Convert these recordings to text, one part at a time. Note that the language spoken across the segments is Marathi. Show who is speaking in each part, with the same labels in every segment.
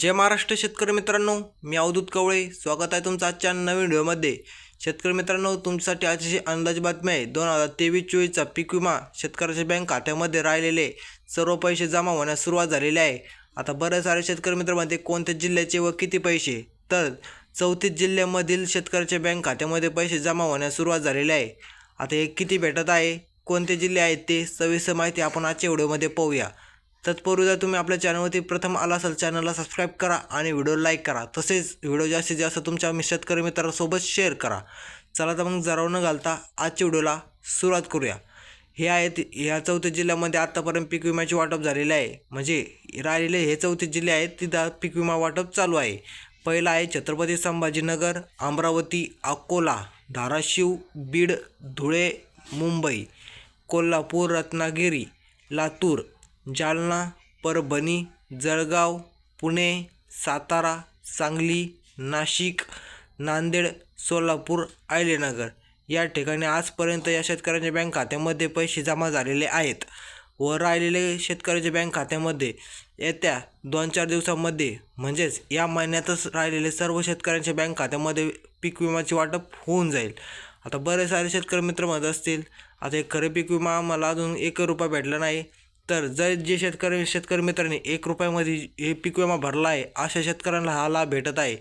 Speaker 1: जय महाराष्ट्र शेतकरी मित्रांनो मी अवधूत कवळे. स्वागत आहे तुमचं आजच्या नवीन व्हिडिओमध्ये. शेतकरी मित्रांनो तुमच्यासाठी आजची अंदाज बातमी आहे. दोन हजार तेवीस चोवीसचा पीक विमा शेतकऱ्याच्या बँक खात्यामध्ये राहिलेले सर्व पैसे जमा होण्यास सुरुवात झालेली आहे. आता बरेच सारे शेतकरी मित्रांमध्ये कोणत्या जिल्ह्याचे व किती पैसे? तर चौतीस जिल्ह्यामधील शेतकऱ्याच्या बँक खात्यामध्ये पैसे जमा होण्यास सुरुवात झालेली आहे. आता हे किती भेटत आहे? कोणते जिल्हे आहेत ते? सविस्तर माहिती आपण आजच्या व्हिडिओमध्ये पाहूया. तत्पूर्वी जर तुम्ही आपल्या चॅनलवरती प्रथम आला असाल चॅनलला सबस्क्राईब करा आणि व्हिडिओ लाईक करा. तसेच व्हिडिओ जास्तीत जास्त तुमच्या शेतकरी मित्रांसोबत शेअर करा. चला तर मग जराव न घालता आजच्या व्हिडिओला सुरुवात करूया. हे आहेत ह्या चौथ्या जिल्ह्यामध्ये आत्तापर्यंत पीक विम्याचे वाटप झालेले आहे. म्हणजे राहिलेले हे चौथे जिल्हे आहेत तिथं पीक विमा वाटप चालू आहे. पहिला आहे छत्रपती संभाजीनगर अमरावती अकोला धाराशिव बीड धुळे मुंबई कोल्हापूर रत्नागिरी लातूर जालना परभणी जळगाव पुणे सातारा सांगली नाशिक नांदेड सोलापूर आयलेनगर या ठिकाणी आजपर्यंत या शेतकऱ्यांच्या बँक खात्यामध्ये पैसे जमा झालेले आहेत व राहिलेले शेतकऱ्याच्या बँक खात्यामध्ये येत्या दोन चार दिवसामध्ये म्हणजेच या महिन्यातच राहिलेले सर्व शेतकऱ्यांच्या बँक खात्यामध्ये पीक विम्याचे वाटप होऊन जाईल. आता बरेच सारे शेतकरी मित्र म्हणत असतील आता हे खरे पीक विमा आम्हाला अजून एक रुपया भेटला नाही. तर जर जे शेतकरी शेतकरी मित्रांनी एक रुपयामध्ये हे पीक विमा भरला आहे अशा शेतकऱ्यांना हा लाभ भेटत आहे.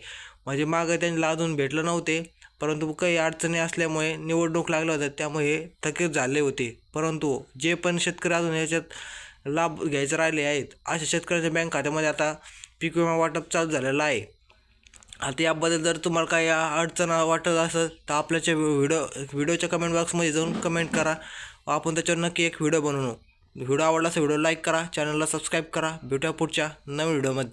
Speaker 1: म्हणजे मागं त्यांना अजून भेटलं नव्हते परंतु काही अडचणी असल्यामुळे निवडणूक लागल्या होत्या त्यामुळे हे थकीत झाले होते. परंतु जे पण शेतकरी अजून याच्यात लाभ घ्यायचे राहिले आहेत अशा शेतकऱ्यांच्या बँक खात्यामध्ये आता पीक विमा वाटप चालू झालेलं आहे. आता याबद्दल जर तुम्हाला काही अडचण वाटत असेल तर आपल्याच्या व्हिडिओ व्हिडिओच्या कमेंट बॉक्समध्ये जाऊन कमेंट करा. व आपण त्याच्यावर नक्की एक व्हिडिओ बनवू. व्हिडिओ आवडला असेल व्हिडिओ लाईक करा चॅनलला सबस्क्राईब करा. भेटूया पुढच्या नवीन व्हिडिओमध्ये.